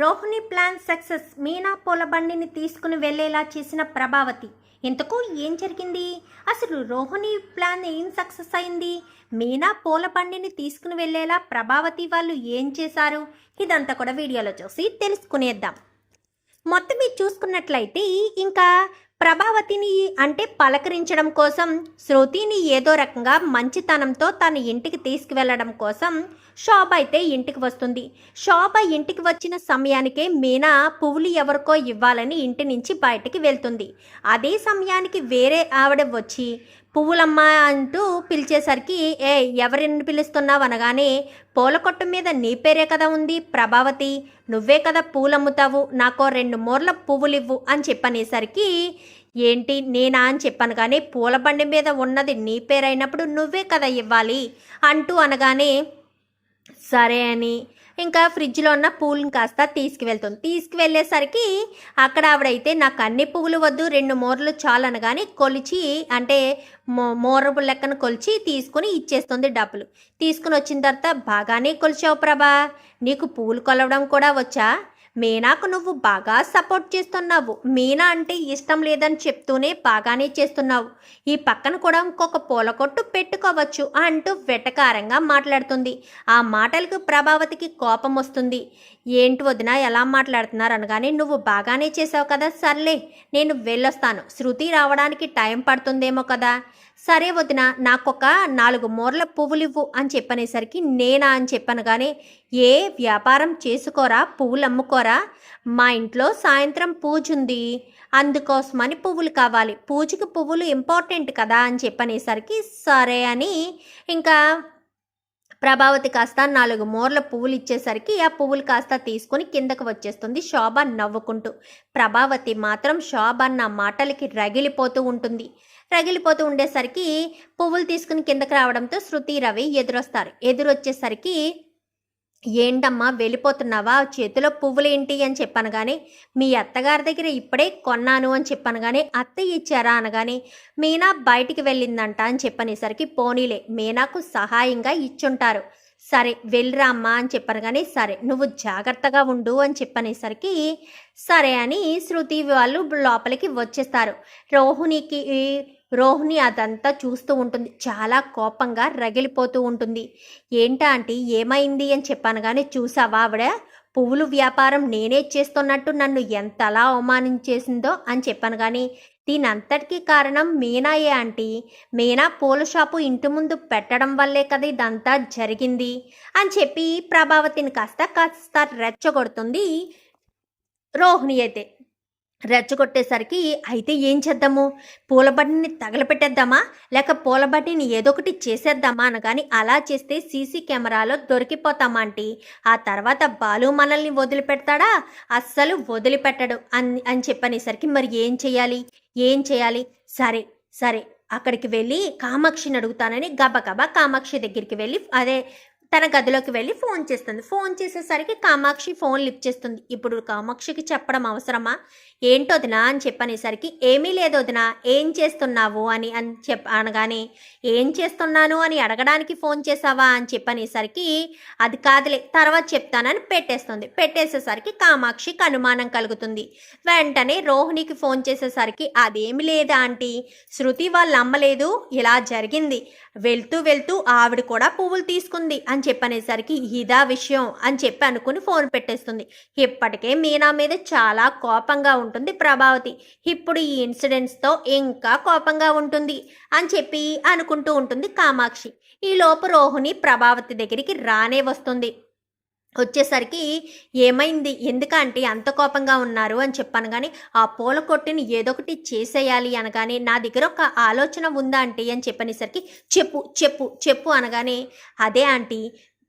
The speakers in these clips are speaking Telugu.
రోహిణి ప్లాన్ సక్సెస్ మీనా పూల బండిని తీసుకుని వెళ్ళేలా చేసిన ప్రభావతి ఇంతకు ఏం జరిగింది? అసలు రోహిణి ప్లాన్ ఏం సక్సెస్ అయింది? మీనా పూల బండిని తీసుకుని వెళ్ళేలా ప్రభావతి వాళ్ళు ఏం చేశారు? ఇదంతా కూడా వీడియోలో చూసి తెలుసుకునేద్దాం. మొత్తం మీరు చూసుకున్నట్లయితే ఇంకా ప్రభావతిని అంటే పలకరించడం కోసం శృతిని ఏదో రకంగా మంచితనంతో తన ఇంటికి తీసుకువెళ్ళడం కోసం శోభ అయితే ఇంటికి వస్తుంది. శోభ ఇంటికి వచ్చిన సమయానికే మీనా పువ్వులు ఎవరికో ఇవ్వాలని ఇంటి నుంచి బయటికి వెళ్తుంది. అదే సమయానికి వేరే ఆవిడ వచ్చి పువ్వులమ్మ అంటూ పిలిచేసరికి ఏ ఎవరిని పిలుస్తున్నావు? అనగానే పూల కొట్టు మీద నీ పేరే కదా ఉంది ప్రభావతి. నువ్వే కదా పూలమ్ముతావు. నాకో రెండు మూరల పువ్వులు ఇవ్వు అని చెప్పనేసరికి ఏంటి నేనా? అని చెప్పాను కానీ పూల బండి మీద ఉన్నది నీ పేరైనప్పుడు నువ్వే కదా ఇవ్వాలి అంటూ అనగానే సరే అని ఇంకా ఫ్రిడ్జ్లో ఉన్న పూలను కాస్త తీసుకువెళ్తుంది. తీసుకువెళ్ళేసరికి అక్కడ ఆవిడైతే నాకు అన్ని పువ్వులు వద్దు రెండు మూరలు చాలు అనగానే కొలిచి అంటే మో మోరపు లెక్కన కొలిచి తీసుకుని ఇచ్చేస్తుంది డబ్బులు. తీసుకుని వచ్చిన తర్వాత బాగానే కొలిచావు ప్రభా నీకు పూలు కొలవడం కూడా వచ్చా? మీనాకు నువ్వు బాగా సపోర్ట్ చేస్తున్నావు. మీనా అంటే ఇష్టం లేదని చెప్తూనే బాగానే చేస్తున్నావు. ఈ పక్కన కూడా ఇంకొక పూల కొట్టు పెట్టుకోవచ్చు అంటూ వెటకారంగా మాట్లాడుతుంది. ఆ మాటలకు ప్రభావతికి కోపం వస్తుంది. ఏంటి వదిన ఎలా మాట్లాడుతున్నారు అనగానే నువ్వు బాగానే చేసావు కదా సర్లే నేను వెళ్ళొస్తాను. శృతి రావడానికి టైం పడుతుందేమో కదా. సరే వదిన నాకొక నాలుగు మూరల పువ్వులివ్వు అని చెప్పనేసరికి నేనా అని చెప్పాను కానీ ఏ వ్యాపారం చేసుకోరా పువ్వులు అమ్ముకోరా మా ఇంట్లో సాయంత్రం పూజ ఉంది. అందుకోసమని పువ్వులు కావాలి. పూజకి పువ్వులు ఇంపార్టెంట్ కదా అని చెప్పనేసరికి సరే అని ఇంకా ప్రభావతి కాస్త నాలుగు మోర్ల పువ్వులు ఇచ్చేసరికి ఆ పువ్వులు కాస్త తీసుకుని కిందకు వచ్చేస్తుంది. శోభ నవ్వుకుంటూ. ప్రభావతి మాత్రం శోభ నా మాటలకి రగిలిపోతూ ఉంటుంది. రగిలిపోతూ ఉండేసరికి పువ్వులు తీసుకుని కిందకి రావడంతో శృతి రవి ఎదురొస్తారు. ఎదురొచ్చేసరికి ఏంటమ్మా వెళ్ళిపోతున్నావా? చేతిలో పువ్వులేంటి? అని చెప్పాను కానీ మీ అత్తగారి దగ్గర ఇప్పుడే కొన్నాను అని చెప్పాను కానీ అత్త ఇచ్చారా? అనగానే మీనా బయటికి వెళ్ళిందంట అని చెప్పనేసరికి పోనీలే మీనాకు సహాయంగా ఇచ్చుంటారు. సరే వెళ్ళిరా అమ్మా అని చెప్పాను కానీ సరే నువ్వు జాగ్రత్తగా ఉండు అని చెప్పనేసరికి సరే అని శృతి వాళ్ళు లోపలికి వచ్చేస్తారు. రోహిణికి రోహిణి అదంతా చూస్తూ ఉంటుంది. చాలా కోపంగా రగిలిపోతూ ఉంటుంది. ఏంటా ఆంటీ ఏమైంది అని చెప్పాను కానీ చూసావా ఆవిడ? పువ్వులు వ్యాపారం నేనే చేస్తున్నట్టు నన్ను ఎంతలా అవమానించేసిందో అని చెప్పాను కానీ దీనంతటికీ కారణం మీనాయే ఆంటీ. మీనా పూల షాపు ఇంటి ముందు పెట్టడం వల్లే కదా ఇదంతా జరిగింది అని చెప్పి ప్రభావతిని కాస్త కాస్త రెచ్చగొడుతుంది రోహిణి అయితే. రెచ్చగొట్టేసరికి అయితే ఏం చేద్దాము? పూలబడిని తగలపెట్టేద్దామా? లేక పూలబడిని ఏదో ఒకటి చేసేద్దామా అనగాని అలా చేస్తే సీసీ కెమెరాలో దొరికిపోతామా ఆంటీ? ఆ తర్వాత బాలు మనల్ని వదిలిపెడతాడా? అస్సలు వదిలిపెట్టడు అని అని చెప్పనేసరికి మరి ఏం చేయాలి? ఏం చేయాలి? సరే సరే అక్కడికి వెళ్ళి కామాక్షిని అడుగుతానని గబగబా కామాక్షి దగ్గరికి వెళ్ళి అదే తన గదిలోకి వెళ్ళి ఫోన్ చేస్తుంది. ఫోన్ చేసేసరికి కామాక్షి ఫోన్ లిఫ్ట్ చేస్తుంది. ఇప్పుడు కామాక్షికి చెప్పడం అవసరమా? ఏంటొదినా అని చెప్పనేసరికి ఏమీ లేదు వదినా. ఏం చేస్తున్నావు? అని అని చెప్ అనగానే ఏం చేస్తున్నాను? అని అడగడానికి ఫోన్ చేసావా? అని చెప్పనేసరికి అది కాదులే. తర్వాత చెప్తానని పెట్టేస్తుంది. పెట్టేసేసరికి కామాక్షికి అనుమానం కలుగుతుంది. వెంటనే రోహిణికి ఫోన్ చేసేసరికి అదేమి లేదా ఆంటీ. శృతి వాళ్ళు నమ్మలేదు ఇలా జరిగింది. వెళ్తూ వెళ్తూ ఆవిడ కూడా పువ్వులు తీసుకుంది అని అని చెప్పనేసరికి ఇదా విషయం అని చెప్పి అనుకుని ఫోన్ పెట్టేస్తుంది. ఇప్పటికే మీనా మీద చాలా కోపంగా ఉంటుంది ప్రభావతి. ఇప్పుడు ఈ ఇన్సిడెంట్స్తో ఇంకా కోపంగా ఉంటుంది అని చెప్పి అనుకుంటూ ఉంటుంది కామాక్షి. ఈ లోపు రోహిణి ప్రభావతి దగ్గరికి రానే వస్తుంది. వచ్చేసరికి ఏమైంది? ఎందుకంటే అంత కోపంగా ఉన్నారు అని చెప్పాను కానీ ఆ పూల కొట్టుని ఏదో ఒకటి చేసేయాలి అనగానే నా దగ్గర ఒక ఆలోచన ఉందా ఆంటీ అని చెప్పనేసరికి చెప్పు చెప్పు చెప్పు అనగానే అదే ఆంటీ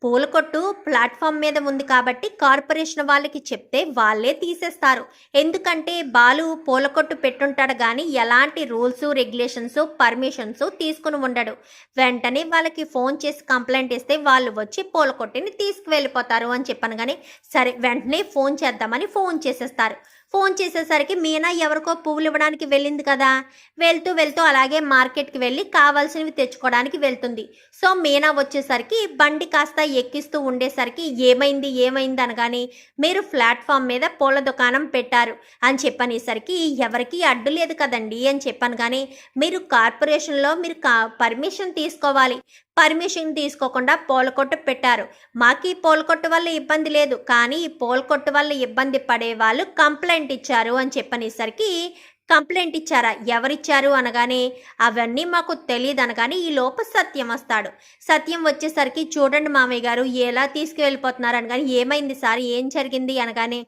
పూల కొట్టు ప్లాట్ఫామ్ మీద ఉంది కాబట్టి కార్పొరేషన్ వాళ్ళకి చెప్తే వాళ్ళే తీసేస్తారు. ఎందుకంటే బాలు పూల కొట్టు పెట్టుంటాడు కానీ ఎలాంటి రూల్స్ రెగ్యులేషన్స్ పర్మిషన్స్ తీసుకుని ఉండడు. వెంటనే వాళ్ళకి ఫోన్ చేసి కంప్లైంట్ ఇస్తే వాళ్ళు వచ్చి పూల కొట్టుని తీసుకువెళ్ళిపోతారు అని చెప్పాను కానీ సరే వెంటనే ఫోన్ చేద్దామని ఫోన్ చేసేస్తారు. ఫోన్ చేసేసరికి మీనా ఎవరికో పువ్వులు ఇవ్వడానికి వెళ్ళింది కదా. వెళ్తూ వెళ్తూ అలాగే మార్కెట్కి వెళ్ళి కావాల్సినవి తెచ్చుకోవడానికి వెళ్తుంది. సో మీనా వచ్చేసరికి బండి కాస్త ఎక్కిస్తూ ఉండేసరికి ఏమైంది ఏమైంది అనగానే మీరు ప్లాట్ఫామ్ మీద పూల దుకాణం పెట్టారు అని చెప్పనేసరికి ఎవరికీ అడ్డు లేదు కదండి అని చెప్పాను కానీ మీరు కార్పొరేషన్లో మీరు కా పర్మిషన్ తీసుకోవాలి. పర్మిషన్ తీసుకోకుండా పోలకొట్టు పెట్టారు. మాకు ఈ పోలకొట్టు వల్ల ఇబ్బంది లేదు. కానీ ఈ పోలకొట్టు వల్ల ఇబ్బంది పడే వాళ్ళు కంప్లైంట్ ఇచ్చారు అని చెప్పనేసరికి కంప్లైంట్ ఇచ్చారా? ఎవరిచ్చారు అనగానే అవన్నీ మాకు తెలియదు అనగానే ఈ లోప సత్యం వస్తాడు. సత్యం వచ్చేసరికి చూడండి మామయ్య గారు ఎలా తీసుకువెళ్ళిపోతున్నారు అనగానే ఏమైంది సార్? ఏం జరిగింది అనగానే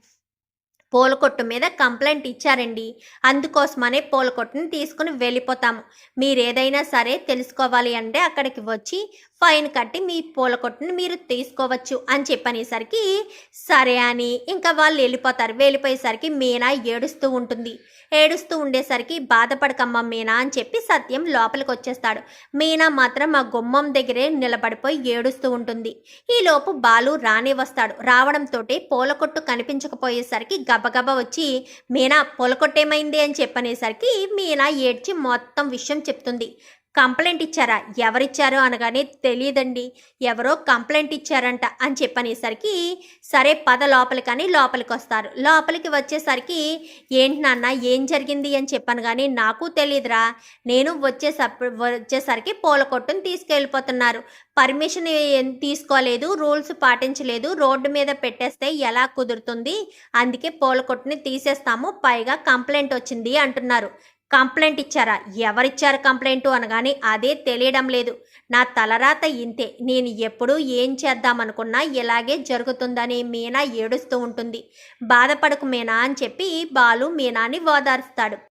పూలకొట్టు మీద కంప్లైంట్ ఇచ్చారండి. అందుకోసమనే పూలకొట్టుని తీసుకుని వెళ్ళిపోతాము. మీరు ఏదైనా సరే తెలుసుకోవాలి అంటే అక్కడికి వచ్చి ఫైన్ కట్టి మీ పూల కొట్టుని మీరు తీసుకోవచ్చు అని చెప్పనేసరికి సరే అని. ఇంకా వాళ్ళు వెళ్ళిపోతారు. వెళ్ళిపోయేసరికి మీనా ఏడుస్తూ ఉంటుంది. ఏడుస్తూ ఉండేసరికి బాధపడకమ్మా మీనా అని చెప్పి సత్యం లోపలికి వచ్చేస్తాడు. మీనా మాత్రం ఆ గుమ్మం దగ్గరే నిలబడిపోయి ఏడుస్తూ ఉంటుంది. ఈలోపు బాలు రానే వస్తాడు. రావడంతో పూల కొట్టు కనిపించకపోయేసరికి గబగబా వచ్చి మీనా పూల కొట్టేమైంది? అని చెప్పనేసరికి మీనా ఏడ్చి మొత్తం విషయం చెప్తుంది. కంప్లైంట్ ఇచ్చారా? ఎవరిచ్చారో అనగానే తెలియదండి. ఎవరో కంప్లైంట్ ఇచ్చారంట అని చెప్పనేసరికి సరే పద లోపలికని లోపలికి వస్తారు లోపలికి వచ్చేసరికి ఏంటి నాన్న ఏం జరిగింది అని చెప్పాను కానీ నాకు తెలియదురా నేను వచ్చేసప్పుడు వచ్చేసరికి పూల కొట్టుని తీసుకెళ్ళిపోతున్నారు. పర్మిషన్ తీసుకోలేదు రూల్స్ పాటించలేదు రోడ్డు మీద పెట్టేస్తే ఎలా కుదురుతుంది? అందుకే పూల కొట్టుని తీసేస్తాము పైగా కంప్లైంట్ వచ్చింది అంటున్నారు. కంప్లైంట్ ఇచ్చారా? ఎవరిచ్చారు కంప్లైంట్ అనగానే అదే తెలియడం లేదు. నా తలరాత ఇంతే. నేను ఎప్పుడు ఏం చేద్దామనుకున్నా ఇలాగే జరుగుతుందని మీనా ఏడుస్తూ ఉంటుంది. బాధపడకు మీనా అని చెప్పి బాలు మీనాని ఓదార్స్తాడు.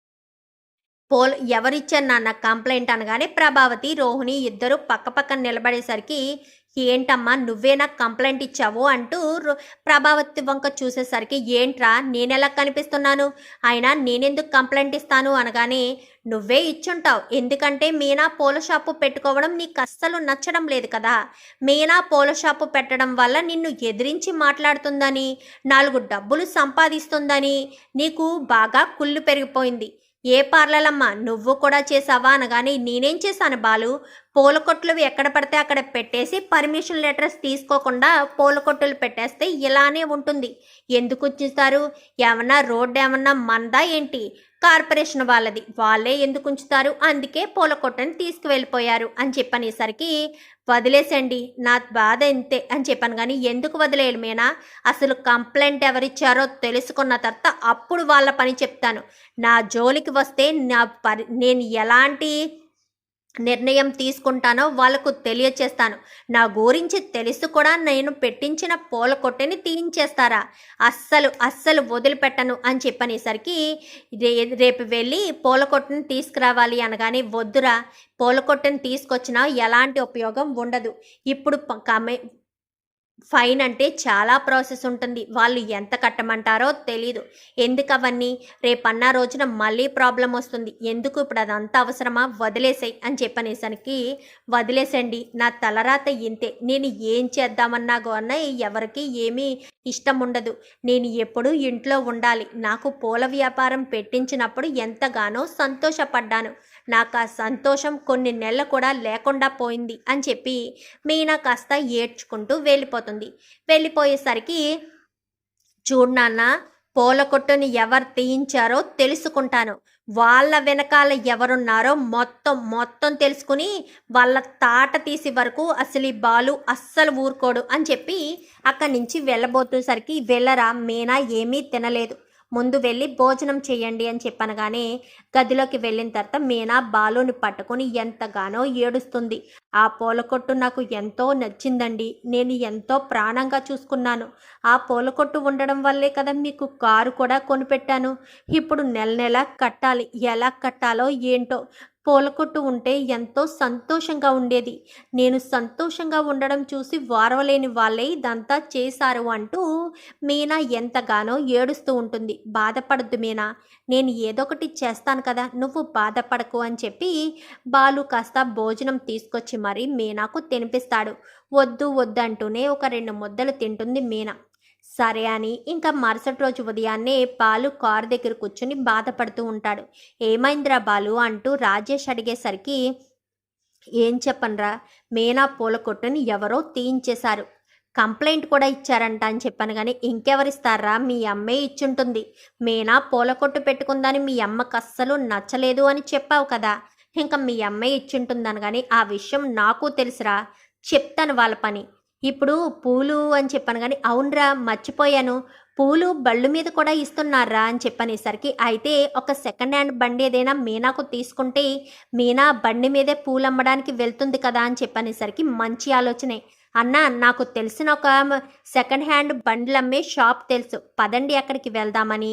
పోల్ ఎవరిచ్చారు నాన్న కంప్లైంట్ అనగానే ప్రభావతి రోహిణి ఇద్దరు పక్కపక్కన నిలబడేసరికి ఏంటమ్మా నువ్వే నాకు కంప్లైంట్ ఇచ్చావు? అంటూ రో- ప్రభావతి వంక చూసేసరికి ఏంట్రా నేనెలా కనిపిస్తున్నాను? అయినా నేనెందుకు కంప్లైంట్ ఇస్తాను? అనగానే నువ్వే ఇచ్చుంటావు. ఎందుకంటే మీనా పూల షాపు పెట్టుకోవడం నీకు అస్సలు నచ్చడం లేదు కదా. మీనా పూల షాపు పెట్టడం వల్ల నిన్ను ఎదిరించి మాట్లాడుతుందని నాలుగు డబ్బులు సంపాదిస్తుందని నీకు బాగా కుళ్ళు పెరిగిపోయింది. ఏ పార్లలమ్మ నువ్వు కూడా చేసావా అనగానే నేనేం చేశాను బాలు? పూల కొట్లు ఎక్కడ పడితే అక్కడ పెట్టేసి పర్మిషన్ లెటర్స్ తీసుకోకుండా పూల కొట్టులు పెట్టేస్తే ఇలానే ఉంటుంది. ఎందుకు వచ్చేస్తారు ఏమన్నా రోడ్డు ఏమన్నా మందా ఏంటి? కార్పొరేషన్ వాళ్ళది. వాళ్ళే ఎందుకు ఉంచుతారు? అందుకే పూల కొట్టని తీసుకువెళ్ళిపోయారు. అని చెప్పనేసరికి వదిలేసండి నా బాధ ఇంతే అని చెప్పాను. కానీ ఎందుకు వదిలేయాలి మేనా? అసలు కంప్లైంట్ ఎవరిచ్చారో తెలుసుకున్న తర్వాత అప్పుడు వాళ్ళ పని చెప్తాను. నా జోలికి వస్తే నా పరి నేను ఎలాంటి నిర్ణయం తీసుకుంటానో వాళ్ళకు తెలియచేస్తాను. నా గురించి తెలుసు కూడా నేను పెట్టించిన పూల కొట్టెని తీయించేస్తారా? అస్సలు అస్సలు వదిలిపెట్టను అని చెప్పనేసరికి రే రేపు వెళ్ళి పూల కొట్టెని తీసుకురావాలి అనగానే వద్దురా పూల కొట్టెని తీసుకొచ్చినా ఎలాంటి ఉపయోగం ఉండదు. ఇప్పుడు కమే ఫైన్ అంటే చాలా ప్రాసెస్ ఉంటుంది. వాళ్ళు ఎంత కట్టమంటారో తెలీదు. ఎందుకు అవన్నీ రేపన్న రోజున మళ్ళీ ప్రాబ్లం వస్తుంది. ఎందుకు ఇప్పుడు అదంతా అవసరమా? వదిలేసాయి అని చెప్పనేసరికి వదిలేసండి నా తలరాత ఇంతే. నేను ఏం చేద్దామన్నా కానీ ఎవరికి ఏమీ ఇష్టం ఉండదు. నేను ఎప్పుడూ ఇంట్లో ఉండాలి. నాకు పూల వ్యాపారం పెట్టించినప్పుడు ఎంతగానో సంతోషపడ్డాను. నాకు ఆ సంతోషం కొన్ని నెలలు కూడా లేకుండా పోయింది అని చెప్పి మీనా కాస్త ఏడ్చుకుంటూ వెళ్ళిపోతుంది. వెళ్ళిపోయేసరికి చూడు నాన్న పూల కొట్టుని ఎవరు తీయించారో తెలుసుకుంటాను. వాళ్ళ వెనకాల ఎవరున్నారో మొత్తం మొత్తం తెలుసుకుని వాళ్ళ తాట తీసి వరకు అసలు ఈ బాలు అస్సలు ఊరుకోడు అని చెప్పి అక్కడి నుంచి వెళ్ళబోతుసరికి వెళ్ళరా మీనా ఏమీ తినలేదు. ముందు వెళ్ళి భోజనం చేయండి అని చెప్పనగానే గదిలోకి వెళ్ళిన తర్వాత మీనా బాలుని పట్టుకొని ఎంతగానో ఏడుస్తుంది. ఆ పూల కొట్టు నాకు ఎంతో నచ్చిందండి. నేను ఎంతో ప్రాణంగా చూసుకున్నాను. ఆ పూల కొట్టు ఉండడం వల్లే కదా మీకు కారు కూడా కొనిపెట్టాను. ఇప్పుడు నెల నెల కట్టాలి. ఎలా కట్టాలో ఏంటో. పూల కొట్టు ఉంటే ఎంతో సంతోషంగా ఉండేది. నేను సంతోషంగా ఉండడం చూసి వారవలేని వాళ్ళే ఇదంతా చేశారు అంటూ మీనా ఎంతగానో ఏడుస్తూ ఉంటుంది. బాధపడద్దు మీనా. నేను ఏదో ఒకటి చేస్తాను కదా నువ్వు బాధపడకు అని చెప్పి బాలు కాస్త భోజనం తీసుకొచ్చి మరీ మీనాకు తినిపిస్తాడు. వద్దు వద్దు అంటూనే ఒక రెండు ముద్దలు తింటుంది మీనా. సరే అని ఇంకా మరుసటి రోజు ఉదయాన్నే బాలు కారు దగ్గర కూర్చుని బాధపడుతూ ఉంటాడు. ఏమైందిరా బాలు అంటూ రాజేష్ అడిగేసరికి ఏం చెప్పనరా? మీనా పూల కొట్టుని ఎవరో తీయించేశారు. కంప్లైంట్ కూడా ఇచ్చారంట అని చెప్పాను కానీ ఇంకెవరిస్తారా? మీ అమ్మే ఇచ్చుంటుంది. మీనా పూల కొట్టు పెట్టుకుందని మీ అమ్మకు అస్సలు నచ్చలేదు అని చెప్పావు కదా. ఇంకా మీ అమ్మే ఇచ్చుంటుందని కానీ ఆ విషయం నాకు తెలుసురా. చెప్తాను వాళ్ళ పని. ఇప్పుడు పూలు అని చెప్పాను కానీ అవునరా మర్చిపోయాను. పూలు బళ్ళు మీద కూడా ఇస్తున్నారా అని చెప్పనేసరికి అయితే ఒక సెకండ్ హ్యాండ్ బండి ఏదైనా మీనాకు తీసుకుంటే మీనా బండి మీదే పూలు అమ్మడానికి వెళ్తుంది కదా అని చెప్పనేసరికి మంచి ఆలోచనే. అన్న నాకు తెలిసిన ఒక సెకండ్ హ్యాండ్ బండ్లు అమ్మే షాప్ తెలుసు. పదండి అక్కడికి వెళ్దామని.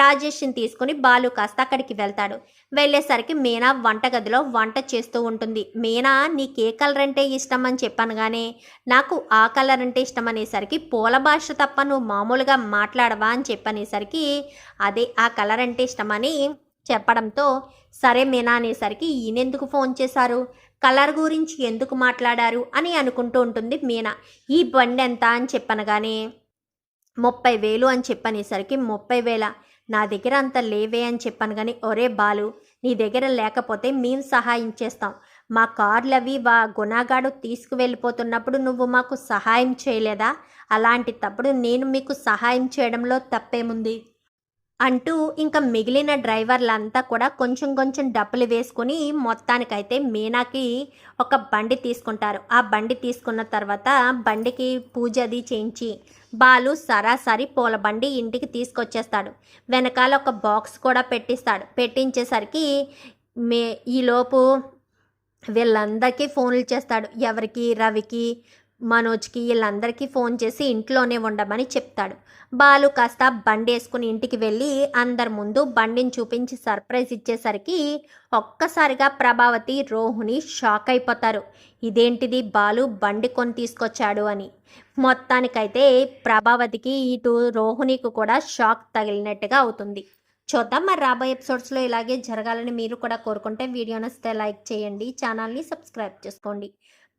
రాజేష్ని తీసుకుని బాలు కాస్త అక్కడికి వెళ్తాడు. వెళ్ళేసరికి మీనా వంటగదిలో వంట చేస్తూ ఉంటుంది. మీనా నీకు ఏ కలర్ అంటే ఇష్టం అని చెప్పాను కానీ నాకు ఆ కలర్ అంటే ఇష్టం అనేసరికి పూల భాష తప్ప నువ్వు మామూలుగా మాట్లాడవా అని చెప్పనేసరికి అదే ఆ కలర్ అంటే ఇష్టమని చెప్పడంతో సరే మీనా అనేసరికి ఈయనెందుకు ఫోన్ చేశారు? కలర్ గురించి ఎందుకు మాట్లాడారు అని అనుకుంటూ ఉంటుంది మీనా. ఈ బండి ఎంత అని చెప్పనగానే ముప్పై వేలు అని చెప్పనేసరికి ముప్పై వేల. నా దగ్గర అంత లేవే అని చెప్పాను కానీ ఒరే బాలు నీ దగ్గర లేకపోతే మేము సహాయం చేస్తాం. మా కార్లు అవి వా గుణాగాడు తీసుకువెళ్ళిపోతున్నప్పుడు నువ్వు మాకు సహాయం చేయలేదా? అలాంటి తప్పుడు నేను మీకు సహాయం చేయడంలో తప్పేముంది? అంటూ ఇంకా మిగిలిన డ్రైవర్లంతా కూడా కొంచెం కొంచెం డబ్బులు వేసుకుని మొత్తానికైతే మీనాకి ఒక బండి తీసుకుంటారు. ఆ బండి తీసుకున్న తర్వాత బండికి పూజ అది చేయించి బాలు సరాసరి పూల బండి ఇంటికి తీసుకొచ్చేస్తాడు. వెనకాల ఒక బాక్స్ కూడా పెట్టిస్తాడు. పెట్టించేసరికి మే ఈలోపు వీళ్ళందరికీ ఫోన్లు చేస్తాడు. ఎవరికి రవికి మనోజ్కి వీళ్ళందరికీ ఫోన్ చేసి ఇంట్లోనే ఉండమని చెప్తాడు. బాలు కాస్త బండి వేసుకుని ఇంటికి వెళ్ళి అందరి ముందు బండిని చూపించి సర్ప్రైజ్ ఇచ్చేసరికి ఒక్కసారిగా ప్రభావతి రోహుని షాక్ అయిపోతారు. ఇదేంటిది బాలు బండి కొని తీసుకొచ్చాడు అని. మొత్తానికైతే ప్రభావతికి ఇటు రోహునికి కూడా షాక్ తగిలినట్టుగా అవుతుంది. చూద్దాం మరి రాబోయే ఎపిసోడ్స్లో ఇలాగే జరగాలని మీరు కూడా కోరుకుంటే వీడియో నచ్చితే లైక్ చేయండి ఛానల్ని సబ్స్క్రైబ్ చేసుకోండి.